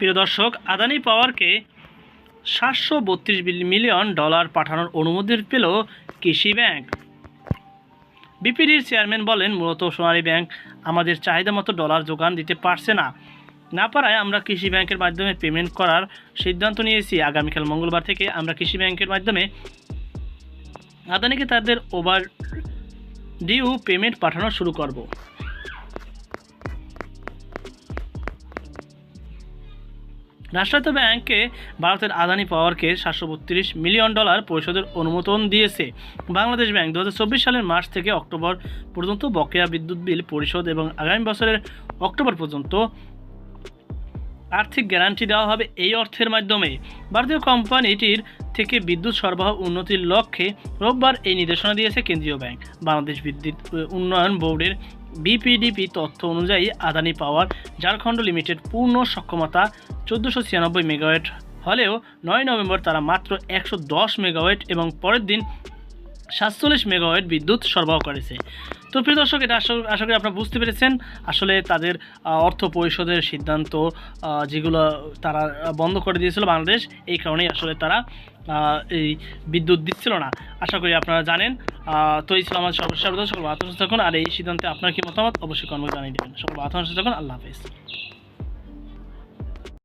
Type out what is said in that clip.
প্রিয় দর্শক, আদানি পাওয়ারকে সাতশো বত্রিশ মিলিয়ন ডলার পাঠানোর অনুমতি পেল কৃষি ব্যাংক। বিপিডির চেয়ারম্যান বলেন, মূলত সোনালী ব্যাংক আমাদের চাহিদা মতো ডলার যোগান দিতে পারছে না। না পারায় আমরা কৃষি ব্যাংকের মাধ্যমে পেমেন্ট করার সিদ্ধান্ত নিয়েছি। আগামীকাল মঙ্গলবার থেকে আমরা কৃষি ব্যাংকের মাধ্যমে আদানিকে তাদের ওভার ডিউ পেমেন্ট পাঠানো শুরু করব। রাষ্ট্রায়ত্ত ব্যাংকে ভারতের আদানি পাওয়ারকে সাতশো বত্রিশ মিলিয়ন ডলার পরিশোধের অনুমোদন দিয়েছে। বাংলাদেশ ব্যাংক দু হাজার চব্বিশ সালের মার্চ থেকে অক্টোবর পর্যন্ত বকেয়া বিদ্যুৎ বিল পরিশোধ এবং আগামী বছরের অক্টোবর পর্যন্ত আর্থিক গ্যারান্টি দেওয়া হবে এই অর্থের মাধ্যমে। ভারতীয় কোম্পানিটির থেকে বিদ্যুৎ সরবরাহ উন্নতির লক্ষ্যে রোববার এই নির্দেশনা দিয়েছে কেন্দ্রীয় ব্যাংক। বাংলাদেশ বিদ্যুৎ উন্নয়ন বোর্ডের বিপিডিপি তথ্য অনুযায়ী আদানি পাওয়ার ঝাড়খণ্ড লিমিটেড পূর্ণ সক্ষমতা চোদ্দোশো ছিয়ানব্বই মেগাওয়াট। হলেও নয় নভেম্বর তারা মাত্র একশো দশ মেগাওয়াট এবং পরের দিন সাতচল্লিশ মেগাওয়াট বিদ্যুৎ সরবরাহ করেছে। তো প্রিয় দর্শক, এটা আশা করি আপনারা বুঝতে পেরেছেন। আসলে তাদের অর্থ পরিশোধের সিদ্ধান্ত যেগুলো তারা বন্ধ করে দিয়েছিল বাংলাদেশ, এই কারণেই আসলে তারা এই বিদ্যুৎ দিচ্ছিল না। আশা করি আপনারা জানেন তো এই ছিল আমার সর্বশেষ সকল আত্মসচেতন থাকুন। আর এই সিদ্ধান্তে আপনার কি মতামত? অবশ্যই কর্ম জানিয়ে দেবেন। সকল আত্মসচেতন থাকুন। আল্লাহ হাফেজ।